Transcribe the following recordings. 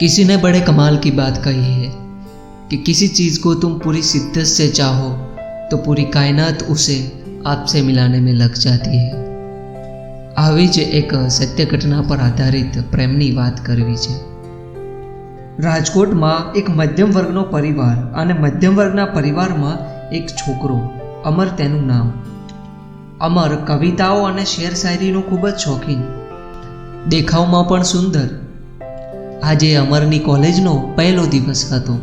किसी ने बड़े कमाल की बात कही है कि किसी चीज़ को तुम पूरी शिद्दत से चाहो तो पूरी कायनात उसे आपसे मिलाने में लग जाती है આવી જ એક સત્ય ઘટના પર આધારિત પ્રેમની વાત કરવી છે રાજકોટમાં એક મધ્યમ વર્ગનો પરિવાર અને મધ્યમ વર્ગના પરિવારમાં એક છોકરો અમર તેનું નામ અમર કવિતાઓ અને શેર શાયરીનો ખૂબ જ શોખીન દેખાવમાં પણ સુંદર આજે અમરની કોલેજનો પહેલો દિવસ હતો.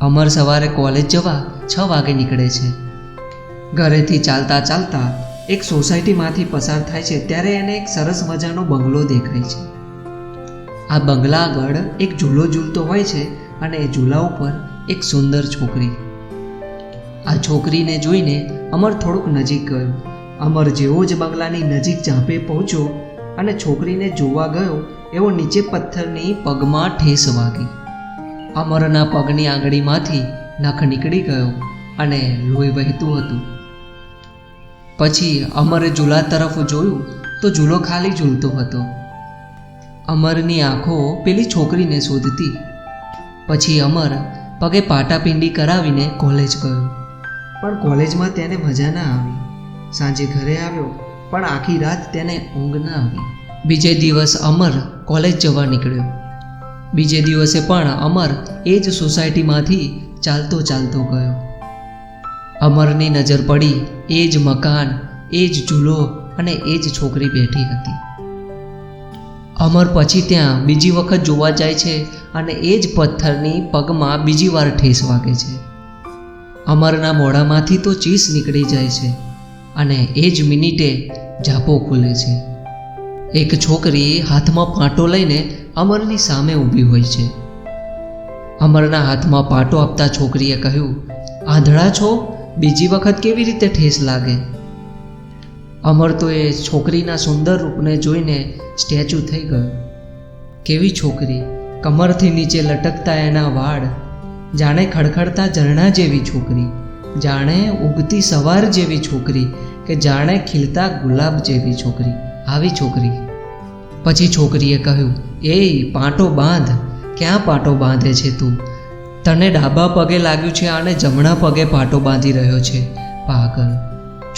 અમર સવારે કોલેજ જવા છ વાગે નીકળે છે. ઘરેથી ચાલતા ચાલતા એક સોસાયટીમાંથી પસાર થાય છે ત્યારે એને એક સરસ મજાનો બંગલો દેખાય છે. આ બંગલા આગળ એક ઝૂલો ઝૂલતો હોય છે અને એ ઝૂલા ઉપર એક સુંદર છોકરી. આ છોકરીને જોઈને અમર થોડુંક નજીક ગયો. અમર જેવો જ બંગલાની નજીક ઝાંપે પહોંચ્યો અને છોકરીને જોવા ગયો એવો નીચે પથ્થરની પગમાં ઠેસ વાગી. અમરના પગની આંગળીમાંથી નખ નીકળી ગયો અને લોહી વહેતું હતું. પછી અમરે ઝૂલા તરફ જોયું તો ઝૂલો ખાલી ઝૂલતો હતો. અમરની આંખો પેલી છોકરીને શોધતી. પછી અમર પગે પાટાપિંડી કરાવીને કોલેજ ગયો. પણ કોલેજમાં તેને મજા ના આવી. સાંજે ઘરે આવ્યો, પણ આખી રાત તેને ઊંઘ ના આવી. બીજે દિવસ અમર કોલેજ જવા નીકળ્યો. બીજે દિવસે પણ અમર એ જ સોસાયટીમાંથી ચાલતો ચાલતો ગયો. અમરની નજર પડી એ જ મકાન, એ જ ઝૂલો અને એ જ છોકરી બેઠી હતી. અમર પછી ત્યાં બીજી વખત જોવા જાય છે અને એ જ પથ્થરની પગમાં બીજી વાર ઠેસ વાગે છે. અમરના મોઢામાંથી તો ચીસ નીકળી જાય છે અને એ જ મિનિટે ઝાપો ખુલે છે. એક છોકરી હાથમાં પાટો લઈને અમરની સામે ઊભી હોય છે. અમરના હાથમાં પાટો આપતા છોકરીએ કહ્યું, આંધળા છો? બીજી વખત કેવી રીતે ઠેસ લાગે? અમર તો એ છોકરીના સુંદર રૂપને જોઈને સ્ટેચ્યુ થઈ ગયો. કેવી છોકરી? કમરથી નીચે લટકતા એના વાળ. જાણે ખડખડતા ઝરણા જેવી છોકરી. જાણે ઉગતી સવાર જેવી છોકરી કે જાણે ખીલતા ગુલાબ જેવી છોકરી. આવી છોકરી. પછી છોકરીએ કહ્યું એ પાટો બાંધ. ક્યાં પાટો બાંધે છે તું? તને ડાબા પગે લાગ્યું છે અને જમણા પગે પાટો બાંધી રહ્યો છે. પાગલ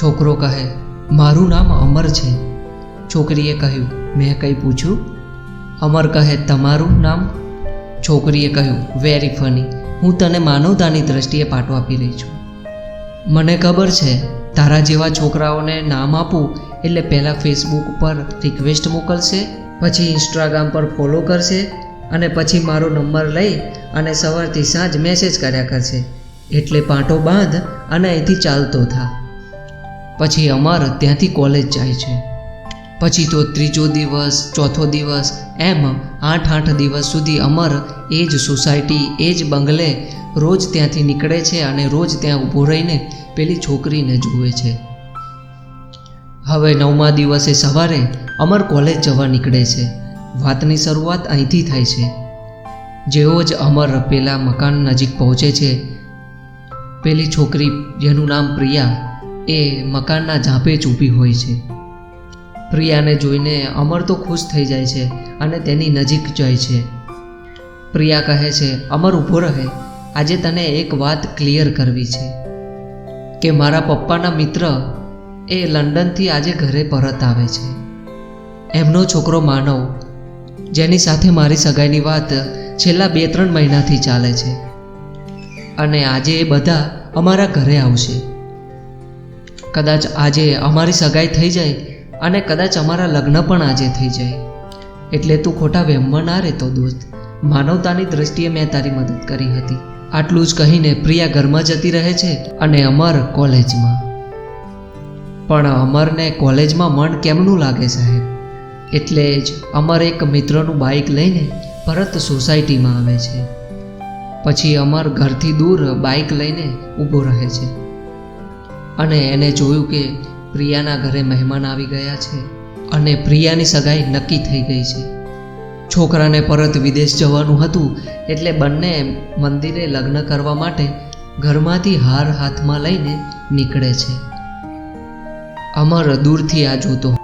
છોકરો કહે, મારું નામ અમર છે. છોકરીએ કહ્યું, મેં કંઈ પૂછ્યું? અમર કહે, તમારું નામ? છોકરીએ કહ્યું, વેરી ફની. હું તને માનવતાની દ્રષ્ટિએ પાટો આપી રહી છું. મને ખબર છે, તારા જેવા છોકરાઓને નામ આપું એટલે પહેલાં ફેસબુક પર રિક્વેસ્ટ મોકલશે, પછી ઇન્સ્ટાગ્રામ પર ફોલો કરશે અને પછી મારો નંબર લઈ અને સવારથી સાંજ મેસેજ કર્યા કરશે. એટલે પાટો બાંધ અને અહીંથી ચાલતો થા. પછી અમર ત્યાંથી કોલેજ જાય છે. પછી તો ત્રીજો દિવસ, ચોથો દિવસ, એમ આઠ આઠ દિવસ સુધી અમર એ જ સોસાયટી એ જ બંગલે રોજ ત્યાંથી નીકળે છે અને રોજ ત્યાં ઊભો રહીને પેલી છોકરીને જુએ છે. હવે નવમા દિવસે સવારે અમર કોલેજ જવા નીકળે છે. વાતની શરૂઆત અહીંથી થાય છે. જેવો જ અમર પેલા મકાન નજીક પહોંચે છે. પેલી છોકરી જેનું નામ પ્રિયા એ મકાનના ઝાંપે જ હોય છે. પ્રિયાને જોઈને અમર તો ખુશ થઈ જાય છે અને તેની નજીક જાય છે. પ્રિયા કહે છે, અમર ઊભો રહે. આજે તને એક વાત ક્લિયર કરવી છે કે મારા પપ્પાના મિત્ર એ લંડનથી આજે ઘરે પરત આવે છે. એમનો છોકરો માનવ, જેની સાથે મારી સગાઈની વાત છેલ્લા બે ત્રણ મહિનાથી ચાલે છે. અને આજે એ બધા અમારા ઘરે આવશે. કદાચ આજે અમારી સગાઈ થઈ જાય અને કદાચ અમારા લગ્ન પણ આજે થઈ જાય. એટલે તું ખોટા વહેમમાં ના રહેતો દોસ્ત. માનવતાની દ્રષ્ટિએ મેં તારી મદદ કરી હતી. આટલું જ કહીને પ્રિયા ઘરમાં જતી રહે છે અને અમર કોલેજમાં. પણ અમરને કોલેજમાં મન કેમનું લાગે સાહેબ? એટલે જ અમર એક મિત્રનું બાઇક લઈને પરત સોસાયટીમાં આવે છે. પછી અમર ઘરથી દૂર બાઇક લઈને ઊભો રહે છે. અને એને જોયું કે પ્રિયાના ઘરે મહેમાન આવી ગયા છે અને પ્રિયાની સગાઈ નક્કી થઈ ગઈ છે. છોકરાને પરત વિદેશ જવાનું હતું એટલે બંને મંદિરે લગ્ન કરવા માટે ઘરમાંથી હાર હાથમાં લઈને નીકળે છે. અમર દૂરથી આ જોતો.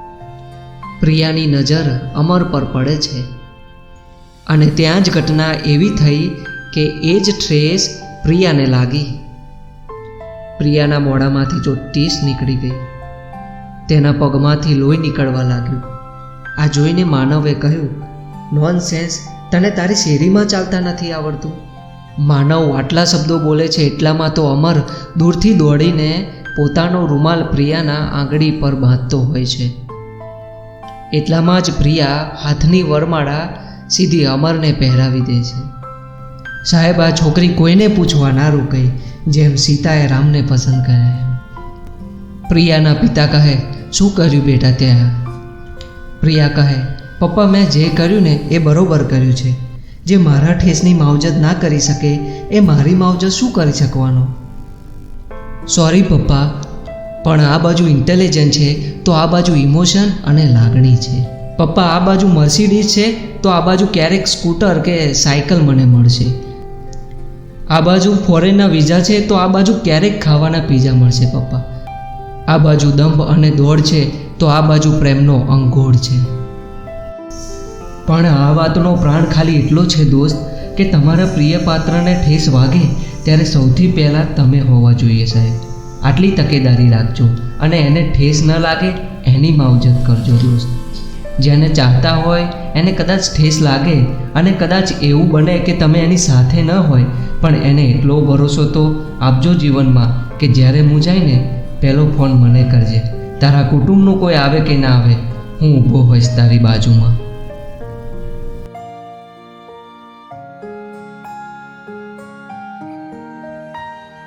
પ્રિયાની નજર અમર પર પડે છે. અને ત્યાં જ ઘટના એવી થઈ કે એ જ ઠ્રેસ પ્રિયાને લાગી. પ્રિયાના મોઢામાંથી જો ટીસ નીકળી ગઈ. તેના પગમાંથી લોહી નીકળવા લાગ્યું. આ જોઈને માનવે કહ્યું નોન સેન્સ તને તારી શેરીમાં ચાલતા નથી આવડતું. માનવ આટલા શબ્દો બોલે છે એટલામાં તો અમર દૂરથી દોડીને પોતાનો રૂમાલ પ્રિયાના આંગળી પર બાંધતો હોય છે. એટલામાં જ પ્રિયા હાથની વરમાળા સીધી અમરને પહેરાવી દે છે. સાહેબ, આ છોકરી કોઈને પૂછવા ના રોકાઈ જેમ સીતાએ રામને પસંદ કર્યા પ્રિયાના પિતા કહે, શું કર્યું બેટા ત્યાં? પ્રિયા કહે, પપ્પા, મેં જે કર્યું ને એ બરોબર કર્યું છે. જે મારા ઠેસની માવજત ના કરી શકે, એ મારી માવજત શું કરી શકવાનો? સોરી પપ્પા, પણ આ બાજુ ઇન્ટેલિજન્ટ છે, તો આ બાજુ ઇમોશન અને લાગણી છે. પપ્પા, આ બાજુ મર્સિડીઝ છે, તો આ બાજુ ક્યારેક સ્કૂટર કે સાયકલ મને મળશે. આ બાજુ ફોરેનના વિઝા છે, તો આ બાજુ ક્યારેક ખાવાના પીઝા મળશે, પપ્પા. આ બાજુ દંભ અને દોડ છે, તો આ બાજુ પ્રેમનો અંગોળ છે. પણ આ વાતનો પ્રાણ ખાલી એટલો છે, દોસ્ત, કે તમારા પ્રિય પાત્રને ઠેસ વાગે? ત્યારે સૌથી પહેલાં તમે હોવા જોઈએ સાહેબ. આટલી તકેદારી રાખજો અને એને ઠેસ ન લાગે, એની માવજત કરજો દોસ્ત. જેને ચાહતા હોય, એને કદાચ ઠેસ લાગે અને કદાચ એવું બને કે તમે એની સાથે ન હોય, પણ એને એટલો ભરોસો તો આપજો જીવનમાં કે જ્યારે હું ને, પહેલો ફોન મને કરજે. તારા કુટુંબનું કોઈ આવે કે ના આવે, હું ઊભો હોઈશ તારી બાજુમાં.